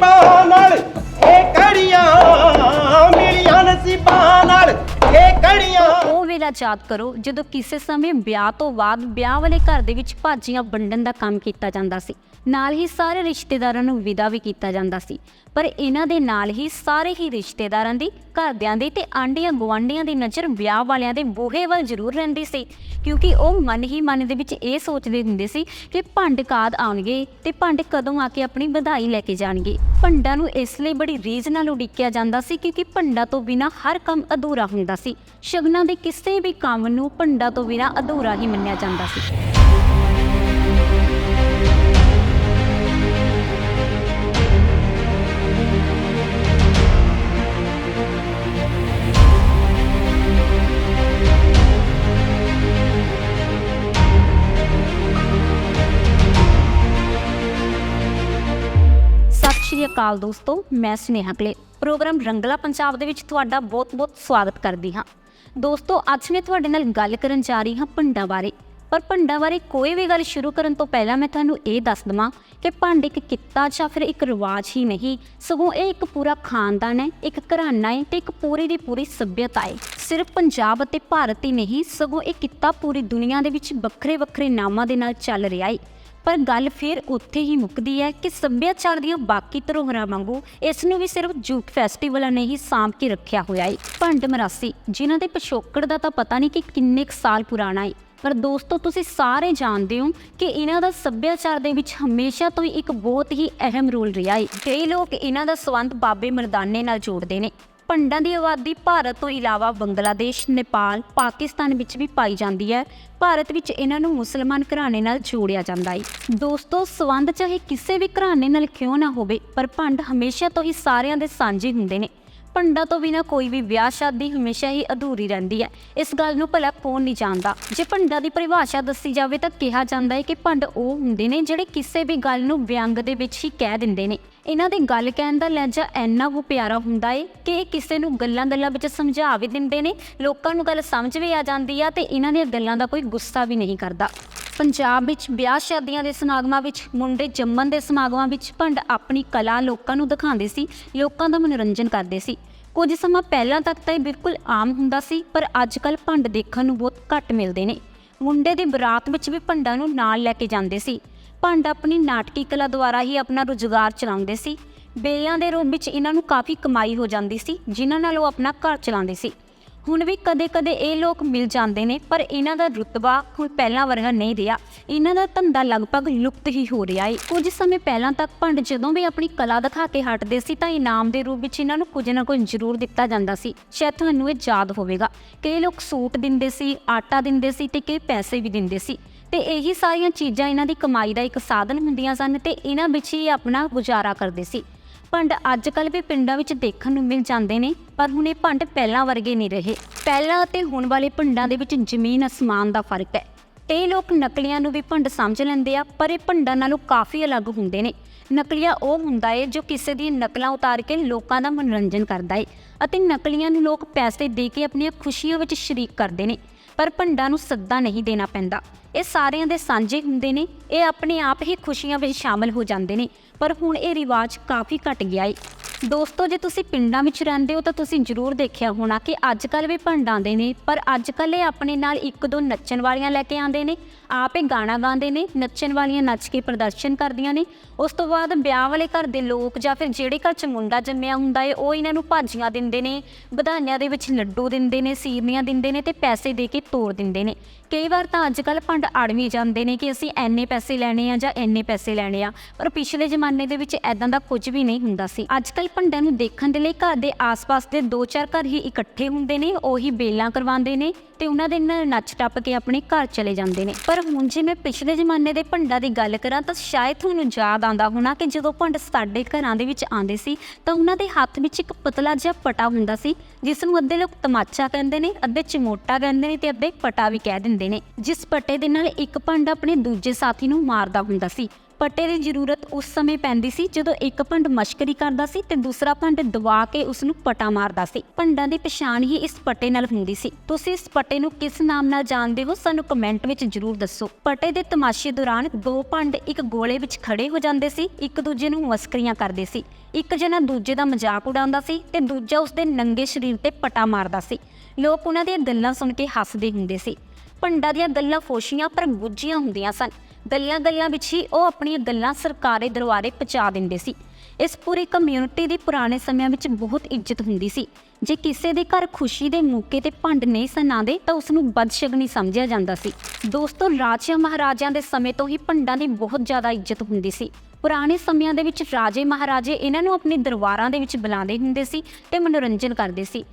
Timber! ਵੇਲਾ ਯਾਦ ਕਰੋ, ਜਦੋਂ ਕਿਸੇ ਸਮੇਂ ਵਿਆਹ ਤੋਂ ਬਾਅਦ ਵਿਆਹ ਵਾਲੇ ਘਰ ਦੇ ਵਿੱਚ ਭਾਜੀਆਂ ਵੰਡਣ ਦਾ ਕੰਮ ਕੀਤਾ ਜਾਂਦਾ ਸੀ। ਨਾਲ ਹੀ ਸਾਰੇ ਰਿਸ਼ਤੇਦਾਰਾਂ ਨੂੰ ਵਿਦਾ ਵੀ ਕੀਤਾ ਜਾਂਦਾ ਸੀ। ਪਰ ਇਹਨਾਂ ਦੇ ਨਾਲ ਹੀ ਸਾਰੇ ਹੀ ਰਿਸ਼ਤੇਦਾਰਾਂ ਦੀ, ਘਰਦਿਆਂ ਦੀ ਤੇ ਆਂਡੀਆਂ ਗੁਆਂਢੀਆਂ ਦੀ ਨਜ਼ਰ ਵਿਆਹ ਵਾਲਿਆਂ ਦੇ ਬੂਹੇ ਵੱਲ ਜ਼ਰੂਰ ਰਹਿੰਦੀ ਸੀ। ਕਿਉਂਕਿ ਉਹ ਮਨ ਹੀ ਮਨ ਦੇ ਵਿੱਚ ਇਹ ਸੋਚਦੇ ਹੁੰਦੇ ਸੀ ਕਿ ਭੰਡ ਕਾਦ ਆਉਣਗੇ ਤੇ ਭੰਡ ਕਦੋਂ ਆ ਕੇ ਆਪਣੀ ਵਧਾਈ ਲੈ ਕੇ ਜਾਣਗੇ। ਭੰਡਾਂ ਨੂੰ ਇਸ ਲਈ ਬੜੀ ਰੀਝ ਨਾਲ ਉਡੀਕਿਆ ਜਾਂਦਾ ਸੀ ਕਿਉਂਕਿ ਭੰਡਾਂ ਤੋਂ ਬਿਨਾ ਹਰ ਕੰਮ ਅਧੂਰਾ ਹੁੰਦਾ ਸੀ। ਸ਼ਗਨਾਂ ਦੇ ਕਿਸੇ ਕਿਸੇ ਵੀ ਕੰਮ ਨੂੰ ਭੰਡਾਂ ਤੋਂ ਬਿਨਾਂ ਅਧੂਰਾ ਹੀ ਮੰਨਿਆ ਜਾਂਦਾ ਸੀ। ਅਕਾਲ ਦੋਸਤੋ, ਮੈਂ ਸੁਨੇਹਾ ਕਲੇ। ਪ੍ਰੋਗਰਾਮ ਰੰਗਲਾ ਪੰਜਾਬ ਦੇ ਵਿੱਚ ਤੁਹਾਡਾ ਬਹੁਤ-ਬਹੁਤ ਸਵਾਗਤ ਕਰਦੀ ਹਾਂ। ਦੋਸਤੋ, ਅੱਜ ਮੈਂ ਤੁਹਾਡੇ ਨਾਲ ਗੱਲ ਕਰਨ ਜਾ ਰਹੀ ਹਾਂ ਭੰਡਾਂ ਬਾਰੇ। ਪਰ ਭੰਡਾਂ ਬਾਰੇ ਕੋਈ ਵੀ ਗੱਲ ਸ਼ੁਰੂ ਕਰਨ ਤੋਂ ਪਹਿਲਾਂ ਮੈਂ ਤੁਹਾਨੂੰ ਇਹ ਦੱਸ ਦਵਾਂ ਕਿ ਭੰਡ ਇੱਕ ਕਿੱਤਾ ਜਾਂ ਫਿਰ ਇੱਕ ਰਿਵਾਜ ਹੀ ਨਹੀਂ। ਸਗੋਂ ਇਹ ਇੱਕ ਪੂਰਾ ਖਾਨਦਾਨ ਹੈ, ਇੱਕ ਘਰਾਣਾ ਹੈ ਤੇ ਇੱਕ ਪੂਰੀ ਦੀ ਪੂਰੀ ਸੱਭਿਅਤਾ ਹੈ। ਸਿਰਫ ਪੰਜਾਬ ਅਤੇ ਭਾਰਤ ਹੀ ਨਹੀਂ, ਸਗੋਂ ਇਹ ਕਿੱਤਾ ਪੂਰੀ ਦੁਨੀਆ ਦੇ ਵਿੱਚ ਵੱਖਰੇ ਵੱਖਰੇ ਨਾਮਾਂ ਦੇ ਨਾਲ ਚੱਲ ਰਿਹਾ ਹੈ। ਪਰ ਗੱਲ ਫਿਰ ਉੱਥੇ ਹੀ ਮੁੱਕਦੀ ਹੈ ਕਿ ਸੱਭਿਆਚਾਰ ਦੀਆਂ ਬਾਕੀ ਧਰੋਹਰਾਂ ਵਾਂਗੂ ਇਸ ਨੂੰ ਵੀ ਸਿਰਫ ਜੂਟ ਫੈਸਟੀਵਲਾਂ ਨੇ ਹੀ ਸਾਂਭ ਕੇ ਰੱਖਿਆ ਹੋਇਆ ਹੈ ਭੰਡ ਮਰਾਸੀ, ਜਿਨ੍ਹਾਂ ਦੇ ਪਿਛੋਕੜ ਦਾ ਤਾਂ ਪਤਾ ਨਹੀਂ ਕਿ ਕਿੰਨੇ ਕੁ ਸਾਲ ਪੁਰਾਣਾ ਹੈ ਪਰ ਦੋਸਤੋ, ਤੁਸੀਂ ਸਾਰੇ ਜਾਣਦੇ ਹੋ ਕਿ ਇਹਨਾਂ ਦਾ ਸੱਭਿਆਚਾਰ ਦੇ ਵਿੱਚ ਹਮੇਸ਼ਾ ਤੋਂ ਹੀ ਇੱਕ ਬਹੁਤ ਹੀ ਅਹਿਮ ਰੋਲ ਰਿਹਾ ਹੈ ਕਈ ਲੋਕ ਇਹਨਾਂ ਦਾ ਸੰਬੰਧ ਬਾਬੇ ਮਰਦਾਨੇ ਨਾਲ ਜੋੜਦੇ ਨੇ। ਭੰਡਾਂ ਦੀ ਆਬਾਦੀ ਭਾਰਤ ਤੋਂ ਇਲਾਵਾ ਬੰਗਲਾਦੇਸ਼, ਨੇਪਾਲ, ਪਾਕਿਸਤਾਨ ਵਿੱਚ ਵੀ ਪਾਈ ਜਾਂਦੀ ਹੈ। ਭਾਰਤ ਵਿੱਚ ਇਹਨਾਂ ਨੂੰ ਮੁਸਲਮਾਨ ਘਰਾਣੇ ਨਾਲ ਜੋੜਿਆ ਜਾਂਦਾ ਹੈ। ਦੋਸਤੋ ਸਬੰਧ ਚਾਹੇ ਕਿਸੇ ਵੀ ਘਰਾਣੇ ਨਾਲ ਕਿਉਂ ਨਾ ਹੋਵੇ ਪਰ ਭੰਡ ਹਮੇਸ਼ਾ ਤੋਂ ਹੀ ਸਾਰਿਆਂ ਦੇ ਸਾਂਝੇ ਹੁੰਦੇ ਨੇ। ਭੰਡਾਂ ਤੋਂ ਬਿਨਾ ਕੋਈ ਵੀ ਵਿਆਹ ਸ਼ਾਦੀ ਹਮੇਸ਼ਾ ਹੀ ਅਧੂਰੀ ਰਹਿੰਦੀ ਹੈ ਇਸ ਗੱਲ ਨੂੰ ਭਲਾ ਕੌਣ ਨਹੀਂ ਜਾਣਦਾ ਜੇ ਭੰਡਾਂ ਦੀ ਪਰਿਭਾਸ਼ਾ ਦੱਸੀ ਜਾਵੇ ਤਾਂ ਕਿਹਾ ਜਾਂਦਾ ਹੈ ਕਿ ਭੰਡ ਉਹ ਹੁੰਦੇ ਨੇ ਜਿਹੜੇ ਕਿਸੇ ਵੀ ਗੱਲ ਨੂੰ ਵਿਅੰਗ ਦੇ ਵਿੱਚ ਹੀ ਕਹਿ ਦਿੰਦੇ ਨੇ ਇਹਨਾਂ ਦੀ ਗੱਲ ਕਹਿਣ ਦਾ ਲਹਿਜਾ ਇੰਨਾ ਕੁ ਪਿਆਰਾ ਹੁੰਦਾ ਏ ਕਿ ਇਹ ਕਿਸੇ ਨੂੰ ਗੱਲਾਂ-ਗੱਲਾਂ ਵਿੱਚ ਸਮਝਾ ਵੀ ਦਿੰਦੇ ਨੇ, ਲੋਕਾਂ ਨੂੰ ਗੱਲ ਸਮਝ ਵੀ ਆ ਜਾਂਦੀ ਆ ਤੇ ਇਹਨਾਂ ਦੀਆਂ ਗੱਲਾਂ ਦਾ ਕੋਈ ਗੁੱਸਾ ਵੀ ਨਹੀਂ ਕਰਦਾ। ਪੰਜਾਬ ਵਿੱਚ ਵਿਆਹ ਸ਼ਾਦੀਆਂ ਦੇ ਸਮਾਗਮਾਂ ਵਿੱਚ, ਮੁੰਡੇ ਜੰਮਣ ਦੇ ਸਮਾਗਮਾਂ ਵਿੱਚ ਭੰਡ ਆਪਣੀ ਕਲਾ ਲੋਕਾਂ ਨੂੰ ਦਿਖਾਉਂਦੇ ਸੀ, ਲੋਕਾਂ ਦਾ ਮਨੋਰੰਜਨ ਕਰਦੇ ਸੀ। ਕੁਝ ਸਮਾਂ ਪਹਿਲਾਂ ਤੱਕ ਤਾਂ ਇਹ ਬਿਲਕੁਲ ਆਮ ਹੁੰਦਾ ਸੀ, ਪਰ ਅੱਜ ਕੱਲ ਭੰਡ ਦੇਖਣ ਨੂੰ ਬਹੁਤ ਘੱਟ ਮਿਲਦੇ ਨੇ। ਮੁੰਡੇ ਦੀ ਬਰਾਤ ਵਿੱਚ ਵੀ ਭੰਡਾਂ ਨੂੰ ਨਾਲ ਲੈ ਕੇ ਜਾਂਦੇ ਸੀ। ਭੰਡ ਆਪਣੀ ਨਾਟਕੀ ਕਲਾ ਦੁਆਰਾ ਹੀ ਆਪਣਾ ਰੁਜ਼ਗਾਰ ਚਲਾਉਂਦੇ ਸੀ। ਬੇਲਿਆਂ ਦੇ ਰੂਪ ਵਿੱਚ ਇਹਨਾਂ ਨੂੰ ਕਾਫੀ ਕਮਾਈ ਹੋ ਜਾਂਦੀ ਸੀ, ਜਿਨ੍ਹਾਂ ਨਾਲ ਉਹ ਆਪਣਾ ਘਰ ਚਲਾਉਂਦੇ ਸੀ। ਹੁਣ ਵੀ ਕਦੇ-ਕਦੇ ਇਹ ਲੋਕ ਮਿਲ ਜਾਂਦੇ ਨੇ, ਪਰ ਇਹਨਾਂ ਦਾ ਰੁਤਬਾ ਹੁਣ ਪਹਿਲਾਂ ਵਰਗਾ ਨਹੀਂ ਰਿਹਾ। ਇਹਨਾਂ ਦਾ ਧੰਦਾ ਲਗਭਗ ਲੁਪਤ ਹੀ ਹੋ ਰਿਹਾ ਹੈ ਕੁਝ ਸਮੇਂ ਪਹਿਲਾਂ ਤੱਕ ਭੰਡ ਜਦੋਂ ਵੀ ਆਪਣੀ ਕਲਾ ਦਿਖਾ ਕੇ ਹਟਦੇ ਸੀ, ਤਾਂ ਇਨਾਮ ਦੇ ਰੂਪ ਵਿੱਚ ਇਹਨਾਂ ਨੂੰ ਕੁਝ ਨਾ ਕੁਝ ਜ਼ਰੂਰ ਦਿੱਤਾ ਜਾਂਦਾ ਸੀ। ਸ਼ਾਇਦ ਤੁਹਾਨੂੰ ਇਹ ਯਾਦ ਹੋਵੇਗਾ ਕਈ ਲੋਕ ਸੂਟ ਦਿੰਦੇ ਸੀ, ਆਟਾ ਦਿੰਦੇ ਸੀ ਤੇ ਕਈ ਪੈਸੇ ਵੀ ਦਿੰਦੇ ਸੀ। ਤੇ ਇਹੀ ਸਾਰੀਆਂ ਚੀਜ਼ਾਂ ਇਹਨਾਂ ਦੀ ਕਮਾਈ ਦਾ ਇੱਕ ਸਾਧਨ ਹੁੰਦੀਆਂ ਸਨ ਤੇ ਇਹਨਾਂ ਵਿੱਚ ਹੀ ਆਪਣਾ ਗੁਜ਼ਾਰਾ ਕਰਦੇ ਸੀ। ਭੰਡ ਅੱਜ ਕੱਲ੍ਹ ਵੀ ਪਿੰਡਾਂ ਵਿੱਚ ਦੇਖਣ ਨੂੰ ਮਿਲ ਜਾਂਦੇ ਨੇ, ਪਰ ਹੁਣ ਇਹ ਭੰਡ ਪਹਿਲਾਂ ਵਰਗੇ ਨਹੀਂ ਰਹੇ। ਪਹਿਲਾਂ ਅਤੇ ਹੁਣ ਵਾਲੇ ਭੰਡਾਂ ਦੇ ਵਿੱਚ ਜ਼ਮੀਨ ਅਸਮਾਨ ਦਾ ਫ਼ਰਕ ਹੈ। ਕਈ ਲੋਕ ਨਕਲੀਆਂ ਨੂੰ ਵੀ ਭੰਡ ਸਮਝ ਲੈਂਦੇ ਆ, ਪਰ ਇਹ ਭੰਡਾਂ ਨਾਲੋਂ ਕਾਫੀ ਅਲੱਗ ਹੁੰਦੇ ਨੇ। ਨਕਲੀਆ ਉਹ ਹੁੰਦਾ ਏ ਜੋ ਕਿਸੇ ਦੀ ਨਕਲਾਂ ਉਤਾਰ ਕੇ ਲੋਕਾਂ ਦਾ ਮਨੋਰੰਜਨ ਕਰਦਾ ਏ ਅਤੇ ਨਕਲੀਆਂ ਨੂੰ ਲੋਕ ਪੈਸੇ ਦੇ ਕੇ ਆਪਣੀਆਂ ਖੁਸ਼ੀਆਂ ਵਿੱਚ ਸ਼ਰੀਕ ਕਰਦੇ ਨੇ, ਪਰ ਭੰਡਾਂ ਨੂੰ ਸੱਦਾ ਨਹੀਂ ਦੇਣਾ ਪੈਂਦਾ। ਇਹ ਸਾਰਿਆਂ ਦੇ ਸਾਂਝੇ ਹੁੰਦੇ ਨੇ, ਇਹ ਆਪਣੇ ਆਪ ਹੀ ਖੁਸ਼ੀਆਂ ਵਿੱਚ ਸ਼ਾਮਲ ਹੋ ਜਾਂਦੇ ਨੇ। ਪਰ ਹੁਣ ਇਹ ਰਿਵਾਜ ਕਾਫੀ ਘਟ ਗਿਆ ਏ। ਦੋਸਤੋ, ਜੇ ਤੁਸੀਂ ਪਿੰਡਾਂ ਵਿੱਚ ਰਹਿੰਦੇ ਹੋ ਤਾਂ ਤੁਸੀਂ ਜ਼ਰੂਰ ਦੇਖਿਆ ਹੋਣਾ ਕਿ ਅੱਜ ਕੱਲ ਵੀ ਭੰਡ ਆਉਂਦੇ ਨੇ, ਪਰ ਅੱਜ ਕੱਲ ਇਹ ਆਪਣੇ ਨਾਲ ਇੱਕ ਦੋ ਨੱਚਣ ਵਾਲੀਆਂ ਲੈ ਕੇ ਆਉਂਦੇ ਨੇ, ਆਪ ਇਹ ਗਾਣਾ ਗਾਉਂਦੇ ਨੇ, ਨੱਚਣ ਵਾਲੀਆਂ ਨੱਚ ਕੇ ਪ੍ਰਦਰਸ਼ਨ ਕਰਦੀਆਂ ਨੇ। ਉਸ ਤੋਂ ਬਾਅਦ ਵਿਆਹ ਵਾਲੇ ਘਰ ਦੇ ਲੋਕ ਜਾਂ ਫਿਰ ਜਿਹੜੇ ਘਰ 'ਚ ਮੁੰਡਾ ਜੰਮਿਆ ਹੁੰਦਾ ਏ, ਉਹ ਇਹਨਾਂ ਨੂੰ ਭਾਜੀਆਂ ਦਿੰਦੇ ਨੇ, ਵਧਾਈਆਂ ਦੇ ਵਿੱਚ ਲੱਡੂ ਦਿੰਦੇ ਨੇ, ਸੀਰਨੀਆਂ ਦਿੰਦੇ ਨੇ ਤੇ ਪੈਸੇ ਦੇ ਕੇ ਤੋੜ ਦਿੰਦੇ ਨੇ। ਕਈ ਵਾਰ ਤਾਂ ਅੱਜ ਕੱਲ ਭੰਡ ਅੜਵੀ ਜਾਂਦੇ ਨੇ ਕਿ ਅਸੀਂ ਐਨੇ ਪੈਸੇ ਲੈਣੇ ਆ ਜਾਂ ਐਨੇ ਪੈਸੇ ਲੈਣੇ ਆ, ਪਰ ਪਿਛਲੇ ਜ਼ਮਾਨੇ ਦੇ ਵਿੱਚ ਐਦਾਂ ਦਾ ਕੁਝ ਵੀ ਨਹੀਂ ਹੁੰਦਾ ਸੀ। ਅੱਜ ਕੱਲ ਭੰਡਾਂ ਨੂੰ ਦੇਖਣ ਦੇ ਲਈ ਘਰ ਦੇ ਆਸ-ਪਾਸ ਦੇ ਦੋ ਚਾਰ ਘਰ ਹੀ ਇਕੱਠੇ ਹੁੰਦੇ ਨੇ, ਉਹੀ ਬੇਲਾਂ ਕਰਵਾਉਂਦੇ ਨੇ ਤੇ ਉਹਨਾਂ ਦੇ ਨਾਲ ਨੱਚ ਟੱਪ ਕੇ ਆਪਣੇ ਘਰ ਚਲੇ ਜਾਂਦੇ ਨੇ। ਪਰ ਹੁਣ ਜੇ ਮੈਂ ਪਿਛਲੇ ਜ਼ਮਾਨੇ ਦੇ ਭੰਡਾਂ ਦੀ ਗੱਲ ਕਰਾਂ ਤਾਂ ਸ਼ਾਇਦ ਤੁਹਾਨੂੰ ਯਾਦ ਆਉਂਦਾ ਹੋਣਾ ਕਿ ਜਦੋਂ ਭੰਡ ਸਾਡੇ ਘਰਾਂ ਦੇ ਵਿੱਚ ਆਉਂਦੇ ਸੀ ਤਾਂ ਉਹਨਾਂ ਦੇ ਹੱਥ ਵਿੱਚ ਇੱਕ ਪਤਲਾ ਜਿਹਾ ਪਟਾ ਹੁੰਦਾ ਸੀ, ਜਿਸ ਨੂੰ ਅੱਧੇ ਲੋਕ ਤਮਾਚਾ ਕਹਿੰਦੇ ਨੇ, ਅੱਧੇ ਚਮੋਟਾ ਕਹਿੰਦੇ ਨੇ ਤੇ ਅੱਧੇ ਪਟਾ ਵੀ ਕਹਿ ਦਿੰਦੇ ਨੇ। ਜਿਸ ਪਟੇ ਦੇ ਨਾਲ ਇੱਕ ਭੰਡ ਆਪਣੇ ਦੂਜੇ ਸਾਥੀ ਨੂੰ ਮਾਰਦਾ ਹੁੰਦਾ ਸੀ। ਪੱਟੇ ਦੀ ਜ਼ਰੂਰਤ ਉਸ ਸਮੇਂ ਪੈਂਦੀ ਸੀ ਜਦੋਂ ਇੱਕ ਭੰਡ ਮਸ਼ਕਰੀ ਕਰਦਾ ਸੀ ਤੇ ਦੂਸਰਾ ਭੰਡ ਦਬਾ ਕੇ ਉਸ ਨੂੰ ਪਟਾ ਮਾਰਦਾ ਸੀ। ਭੰਡਾਂ ਦੀ ਪਛਾਣ ਹੀ ਇਸ ਪੱਟੇ ਨਾਲ ਹੁੰਦੀ ਸੀ। ਤੁਸੀਂ ਇਸ ਪੱਟੇ ਨੂੰ ਕਿਸ ਨਾਮ ਨਾਲ ਜਾਣਦੇ ਹੋ? ਸਾਨੂੰ ਕਮੈਂਟ ਵਿੱਚ ਜ਼ਰੂਰ ਦੱਸੋ। ਪੱਟੇ ਦੇ ਤਮਾਸ਼ੇ ਦੌਰਾਨ ਦੋ ਭੰਡ ਇੱਕ ਗੋਲੇ ਵਿੱਚ ਖੜੇ ਹੋ ਜਾਂਦੇ ਸੀ, ਇੱਕ ਦੂਜੇ ਨੂੰ ਮਸਕਰੀਆਂ ਕਰਦੇ ਸੀ। ਇੱਕ ਜਣਾ ਦੂਜੇ ਦਾ ਮਜ਼ਾਕ ਉਡਾਉਂਦਾ ਸੀ ਤੇ ਦੂਜਾ ਉਸਦੇ ਨੰਗੇ ਸਰੀਰ ਤੇ ਪਟਾ ਮਾਰਦਾ ਸੀ। ਲੋਕ ਉਹਨਾਂ ਦੀਆਂ ਗੱਲਾਂ ਸੁਣ ਕੇ ਹੱਸਦੇ ਹੁੰਦੇ ਸੀ। ਭੰਡਾਂ ਦੀਆਂ ਗੱਲਾਂ ਫੋਸ਼ੀਆਂ, ਪਰ ਗੁੱਝੀਆਂ ਹੁੰਦੀਆਂ ਸਨ। ਗੱਲਾਂ ਗੱਲਾਂ ਵਿੱਚ ਹੀ ਉਹ ਆਪਣੀਆਂ ਗੱਲਾਂ ਸਰਕਾਰੀ ਦਰਬਾਰੇ ਪਹੁੰਚਾ ਦਿੰਦੇ ਸੀ। ਇਸ ਪੂਰੀ ਕਮਿਊਨਿਟੀ ਦੀ ਪੁਰਾਣੇ ਸਮਿਆਂ ਵਿੱਚ ਬਹੁਤ ਇੱਜ਼ਤ ਹੁੰਦੀ ਸੀ। ਜੇ ਕਿਸੇ ਦੇ ਘਰ ਖੁਸ਼ੀ ਦੇ ਮੌਕੇ ਤੇ ਭੰਡ ਨਹੀਂ ਸਨਾਉਂਦੇ, ਤਾਂ ਉਸ ਨੂੰ ਬਦਸ਼ਗਨੀ ਸਮਝਿਆ ਜਾਂਦਾ ਸੀ। ਦੋਸਤੋ, ਰਾਜਿਆਂ ਮਹਾਰਾਜਿਆਂ ਦੇ ਸਮੇਂ ਤੋਂ ਹੀ ਭੰਡਾਂ ਦੀ ਬਹੁਤ ਜ਼ਿਆਦਾ ਇੱਜ਼ਤ ਹੁੰਦੀ ਸੀ। ਪੁਰਾਣੇ ਸਮਿਆਂ ਦੇ ਵਿੱਚ ਰਾਜੇ ਮਹਾਰਾਜੇ ਇਹਨਾਂ ਨੂੰ ਆਪਣੇ ਦਰਬਾਰਾਂ ਦੇ ਵਿੱਚ ਬੁਲਾਉਂਦੇ ਹੁੰਦੇ ਸੀ ਤੇ ਮਨੋਰੰਜਨ ਕਰਦੇ ਸੀ।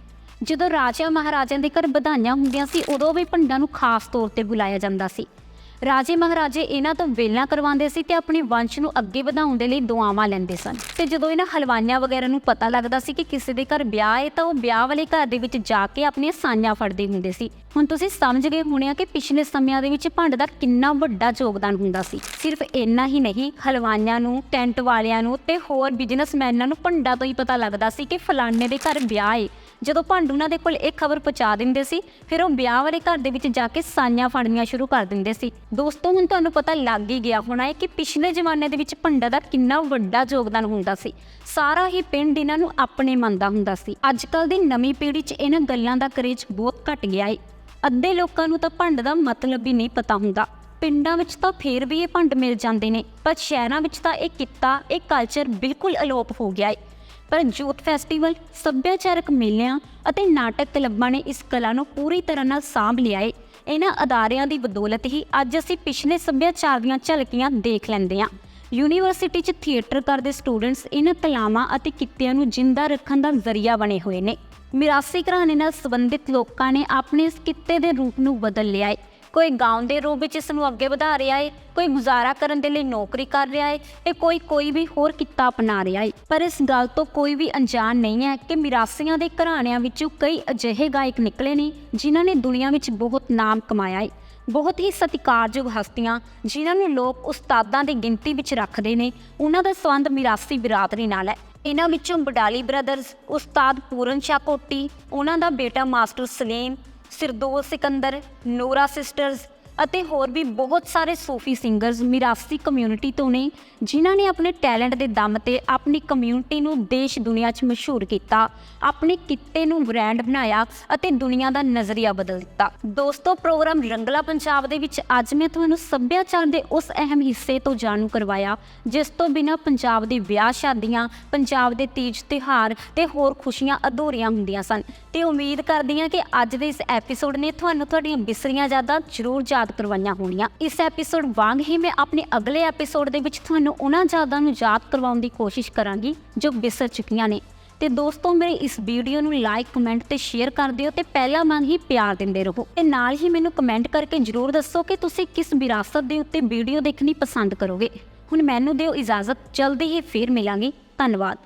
ਜਦੋਂ ਰਾਜਿਆਂ ਮਹਾਰਾਜਿਆਂ ਦੇ ਘਰ ਵਧਾਈਆਂ ਹੁੰਦੀਆਂ ਸੀ, ਉਦੋਂ ਵੀ ਭੰਡਾਂ ਨੂੰ ਖਾਸ ਤੌਰ ਤੇ ਬੁਲਾਇਆ ਜਾਂਦਾ ਸੀ। ਰਾਜੇ ਮਹਾਰਾਜੇ ਇਹਨਾਂ ਤੋਂ ਵੇਲਾਂ ਕਰਵਾਉਂਦੇ ਸੀ ਤੇ ਆਪਣੇ ਵੰਸ਼ ਨੂੰ ਅੱਗੇ ਵਧਾਉਣ ਦੇ ਲਈ ਦੁਆਵਾਂ ਲੈਂਦੇ ਸਨ। ਤੇ ਜਦੋਂ ਇਹਨਾਂ ਹਲਵਾਈਆਂ ਵਗੈਰਾ ਨੂੰ ਪਤਾ ਲੱਗਦਾ ਸੀ ਕਿ ਕਿਸੇ ਦੇ ਘਰ ਵਿਆਹ ਹੈ, ਤਾਂ ਉਹ ਵਿਆਹ ਵਾਲੇ ਘਰ ਦੇ ਵਿੱਚ ਜਾ ਕੇ ਆਪਣੀਆਂ ਸਾਈਆਂ ਫੜਦੇ ਹੁੰਦੇ ਸੀ। ਹੁਣ ਤੁਸੀਂ ਸਮਝ ਗਏ ਹੋਣੇ ਆ ਕਿ ਪਿਛਲੇ ਸਮਿਆਂ ਦੇ ਵਿੱਚ ਭੰਡ ਦਾ ਕਿੰਨਾ ਵੱਡਾ ਯੋਗਦਾਨ ਹੁੰਦਾ ਸੀ। ਸਿਰਫ ਇੰਨਾ ਹੀ ਨਹੀਂ, ਹਲਵਾਈਆਂ ਨੂੰ, ਟੈਂਟ ਵਾਲਿਆਂ ਨੂੰ ਤੇ ਹੋਰ ਬਿਜ਼ਨਸਮੈਨਾਂ ਨੂੰ ਭੰਡਾਂ ਤੋਂ ਹੀ ਪਤਾ ਲੱਗਦਾ ਸੀ ਕਿ ਫਲਾਣੇ ਦੇ ਘਰ ਵਿਆਹ ਏ। ਜਦੋਂ ਭੰਡ ਉਹਨਾਂ ਦੇ ਕੋਲ ਇਹ ਖਬਰ ਪਹੁੰਚਾ ਦਿੰਦੇ ਸੀ, ਫਿਰ ਉਹ ਵਿਆਹ ਵਾਲੇ ਘਰ ਦੇ ਵਿੱਚ ਜਾ ਕੇ ਸਾਈਆਂ ਫੜਨੀਆਂ ਸ਼ੁਰੂ ਕਰ ਦਿੰਦੇ ਸੀ। ਦੋਸਤੋ, ਹੁਣ ਤੁਹਾਨੂੰ ਪਤਾ ਲੱਗ ਹੀ ਗਿਆ ਹੋਣਾ ਹੈ ਕਿ ਪਿਛਲੇ ਜ਼ਮਾਨੇ ਦੇ ਵਿੱਚ ਭੰਡਾਂ ਦਾ ਕਿੰਨਾ ਵੱਡਾ ਯੋਗਦਾਨ ਹੁੰਦਾ ਸੀ। ਸਾਰਾ ਹੀ ਪਿੰਡ ਇਹਨਾਂ ਨੂੰ ਆਪਣੇ ਮੰਨਦਾ ਹੁੰਦਾ ਸੀ। ਅੱਜ ਕੱਲ ਦੀ ਨਵੀਂ ਪੀੜ੍ਹੀ 'ਚ ਇਹਨਾਂ ਗੱਲਾਂ ਦਾ ਕਰੇਜ ਬਹੁਤ ਘਟ ਗਿਆ ਹੈ ਅੱਧੇ ਲੋਕਾਂ ਨੂੰ ਤਾਂ ਭੰਡ ਦਾ ਮਤਲਬ ਹੀ ਨਹੀਂ ਪਤਾ ਹੁੰਦਾ। ਪਿੰਡਾਂ ਵਿੱਚ ਤਾਂ ਫੇਰ ਵੀ ਇਹ ਭੰਡ ਮਿਲ ਜਾਂਦੇ ਨੇ, ਪਰ ਸ਼ਹਿਰਾਂ ਵਿੱਚ ਤਾਂ ਇਹ ਕਿੱਤਾ, ਇਹ ਕਲਚਰ ਬਿਲਕੁਲ ਅਲੋਪ ਹੋ ਗਿਆ ਹੈ ਪਰ ਯੂਥ ਫੈਸਟੀਵਲ ਸੱਭਿਆਚਾਰਕ ਮੇਲਿਆਂ ਅਤੇ ਨਾਟਕ ਕਲੱਬਾਂ ਨੇ ਇਸ ਕਲਾ ਨੂੰ ਪੂਰੀ ਤਰ੍ਹਾਂ ਨਾਲ ਸਾਂਭ ਲਿਆ ਹੈ ਇਹਨਾਂ ਅਦਾਰਿਆਂ ਦੀ ਬਦੌਲਤ ਹੀ ਅੱਜ ਅਸੀਂ ਪਿਛਲੇ ਸੱਭਿਆਚਾਰ ਦੀਆਂ ਝਲਕੀਆਂ ਦੇਖ ਲੈਂਦੇ ਹਾਂ। ਯੂਨੀਵਰਸਿਟੀ 'ਚ ਥੀਏਟਰ ਕਰਦੇ ਸਟੂਡੈਂਟਸ ਇਹਨਾਂ ਕਲਾਵਾਂ ਅਤੇ ਕਿੱਤਿਆਂ ਨੂੰ ਜਿੰਦਾ ਰੱਖਣ ਦਾ ਜ਼ਰੀਆ ਬਣੇ ਹੋਏ ਨੇ। ਮਿਰਾਸੀ ਘਰਾਣੇ ਨਾਲ ਸੰਬੰਧਿਤ ਲੋਕਾਂ ਨੇ ਆਪਣੇ ਇਸ ਕਿੱਤੇ ਦੇ ਰੂਪ ਨੂੰ ਬਦਲ ਲਿਆ ਹੈ। ਕੋਈ ਗਾਉਣ ਦੇ ਰੂਪ ਵਿੱਚ ਇਸ ਨੂੰ ਅੱਗੇ ਵਧਾ ਰਿਹਾ ਹੈ, ਕੋਈ ਗੁਜ਼ਾਰਾ ਕਰਨ ਦੇ ਲਈ ਨੌਕਰੀ ਕਰ ਰਿਹਾ ਹੈ ਤੇ ਕੋਈ ਕੋਈ ਵੀ ਹੋਰ ਕਿੱਤਾ ਅਪਣਾ ਰਿਹਾ ਹੈ। ਪਰ ਇਸ ਗੱਲ ਤੋਂ ਕੋਈ ਵੀ ਅਣਜਾਣ ਨਹੀਂ ਹੈ ਕਿ ਮਿਰਾਸੀਆਂ ਦੇ ਘਰਾਣਿਆਂ ਵਿੱਚੋਂ ਕਈ ਅਜਿਹੇ ਗਾਇਕ ਨਿਕਲੇ ਨੇ ਜਿਨ੍ਹਾਂ ਨੇ ਦੁਨੀਆ ਵਿੱਚ ਬਹੁਤ ਨਾਮ ਕਮਾਇਆ ਹੈ। ਬਹੁਤ ਹੀ ਸਤਿਕਾਰਯੋਗ ਹਸਤੀਆਂ ਜਿਨ੍ਹਾਂ ਨੂੰ ਲੋਕ ਉਸਤਾਦਾਂ ਦੀ ਗਿਣਤੀ ਵਿੱਚ ਰੱਖਦੇ ਨੇ, ਉਹਨਾਂ ਦਾ ਸੰਬੰਧ ਮਿਰਾਸੀ ਬਿਰਾਦਰੀ ਨਾਲ ਹੈ। ਇਹਨਾਂ ਵਿੱਚੋਂ ਬਡਾਲੀ ਬ੍ਰਦਰਜ਼ ਉਸਤਾਦ ਪੂਰਨ ਸ਼ਾਹ ਕੋਟੀ, ਉਹਨਾਂ ਦਾ ਬੇਟਾ ਮਾਸਟਰ ਸਲੀਮ, ਸਿਰਦੋਲ ਸਿਕੰਦਰ, ਨੋਰਾ ਸਿਸਟਰਜ਼ ਅਤੇ ਹੋਰ ਵੀ ਬਹੁਤ ਸਾਰੇ ਸੂਫੀ ਸਿੰਗਰਸ ਮਿਰਾਸੀ ਕਮਿਊਨਿਟੀ ਤੋਂ ਨੇ, ਜਿਨ੍ਹਾਂ ਨੇ ਆਪਣੇ ਟੈਲੈਂਟ ਦੇ ਦਮ ਤੇ ਆਪਣੀ ਕਮਿਊਨਿਟੀ ਨੂੰ ਦੇਸ਼ ਦੁਨੀਆ 'ਚ ਮਸ਼ਹੂਰ ਕੀਤਾ, ਆਪਣੇ ਕਿੱਤੇ ਨੂੰ ਬ੍ਰਾਂਡ ਬਣਾਇਆ ਅਤੇ ਦੁਨੀਆ ਦਾ ਨਜ਼ਰੀਆ ਬਦਲ ਦਿੱਤਾ। ਦੋਸਤੋ ਪ੍ਰੋਗਰਾਮ ਰੰਗਲਾ ਪੰਜਾਬ ਦੇ ਵਿੱਚ ਅੱਜ ਮੈਂ ਤੁਹਾਨੂੰ ਸੱਭਿਆਚਾਰ ਦੇ ਉਸ ਅਹਿਮ ਹਿੱਸੇ ਤੋਂ ਜਾਣੂ ਕਰਵਾਇਆ, ਜਿਸ ਤੋਂ ਬਿਨਾ ਪੰਜਾਬ ਦੇ ਵਿਆਹ ਸ਼ਾਦੀਆਂ, ਪੰਜਾਬ ਦੇ ਤੀਜ ਤਿਉਹਾਰ ਤੇ ਹੋਰ ਖੁਸ਼ੀਆਂ ਅਧੂਰੀਆਂ ਹੁੰਦੀਆਂ ਸਨ। ਤੇ ਉਮੀਦ ਕਰਦੀ ਹਾਂ ਕਿ ਅੱਜ ਦੇ ਇਸ ਐਪੀਸੋਡ ਨੇ ਤੁਹਾਨੂੰ ਤੁਹਾਡੀਆਂ ਬਿਸਰੀਆਂ ਯਾਦਾਂ ਜ਼ਰੂਰ ਯਾਦ ਕਰਵਾਈਆਂ ਹੋਣੀਆਂ। ਇਸ ਐਪੀਸੋਡ ਵਾਂਗ ਹੀ ਮੈਂ ਆਪਣੇ ਅਗਲੇ ਐਪੀਸੋਡ ਦੇ ਵਿੱਚ ਤੁਹਾਨੂੰ ਉਹਨਾਂ ਯਾਦਾਂ ਨੂੰ ਯਾਦ ਕਰਵਾਉਣ ਦੀ ਕੋਸ਼ਿਸ਼ ਕਰਾਂਗੀ, ਜੋ ਬਿਸਰ ਚੁੱਕੀਆਂ ਨੇ। ਤੇ ਦੋਸਤੋ, ਮੇਰੇ ਇਸ ਵੀਡੀਓ ਨੂੰ ਲਾਈਕ ਕਮੈਂਟ ਤੇ ਸ਼ੇਅਰ ਕਰ ਦਿਓ ਤੇ ਪਹਿਲਾਂ ਮਨ ਹੀ ਪਿਆਰ ਦਿੰਦੇ ਰਹੋ। ਤੇ ਨਾਲ ਹੀ ਮੈਨੂੰ ਕਮੈਂਟ ਕਰਕੇ ਜਰੂਰ ਦੱਸੋ ਕਿ ਤੁਸੀਂ ਕਿਸ ਵਿਰਾਸਤ ਦੇ ਉੱਤੇ ਵੀਡੀਓ ਦੇਖਣੀ ਪਸੰਦ ਕਰੋਗੇ। ਹੁਣ ਮੈਨੂੰ ਦਿਓ ਇਜਾਜ਼ਤ, ਜਲਦੀ ਹੀ ਫੇਰ ਮਿਲਾਂਗੇ। ਧੰਨਵਾਦ।